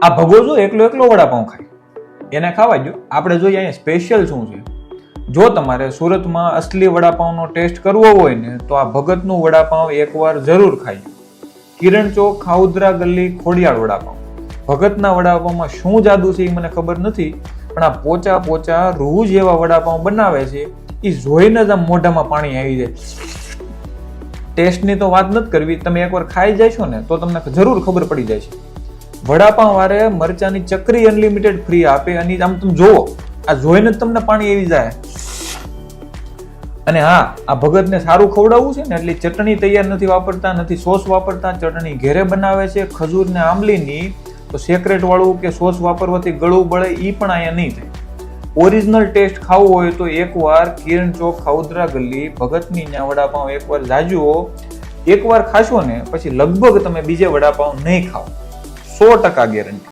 આ ભગોજો એકલો એકલો વડાપાઉં ખાય. એને ખાવા જો આપણે જોઈએ અહીંયા સ્પેશિયલ શું છે? જો તમારે સુરતમાં અસલી વડાપાઉંનો ટેસ્ટ કરવો હોય ને, તો આ ભગતનું વડાપાઉં એકવાર જરૂર ખાઈ કિરણ ચોક ખાઉદરા ગલ્લી ખોડિયાળ વડાપાઉં. ભગતના વડાપાઉંમાં શું જાદુ છે એ મને ખબર નથી, પણ આ પોચા પોચા રૂ જેવા વડાપાઉં બનાવે છે, એ જોઈને જ આમ મોઢામાં પાણી આવી જાય. ટેસ્ટની તો વાત નથી કરવી. તમે એકવાર ખાઈ જશો ને, તો તમને જરૂર ખબર પડી જાય છે. વડાપાઉં વારે મરચાની ચકરી અનલિમિટેડ ફ્રી આપે અને આમ તમે જોવો આ જોઈને જ તમને પાણી આવી જાય. અને હા, આ ભગતને સારું ખવડાવવું છે ને, એટલે ચટણી તૈયાર નથી વાપરતા, નથી સોસ વાપરતા, ચટણી ઘેરે બનાવે છે ખજૂર ને આંબલીની, તો સેક્રેટ વાળું કે સોસ વાપરવાથી ગળું બળે એ પણ અહીંયા નહીં થાય. ઓરિજિનલ ટેસ્ટ ખાવું હોય તો એકવાર કિરણ ચોક ખાઉદરા ગલ્લી ભગતની ન્યા વડાપાઉં એકવાર જાજુઓ એકવાર ખાશો ને, પછી લગભગ તમે બીજે વડાપાઉં નહીં ખાઓ. સો ટકા ગેરંટી.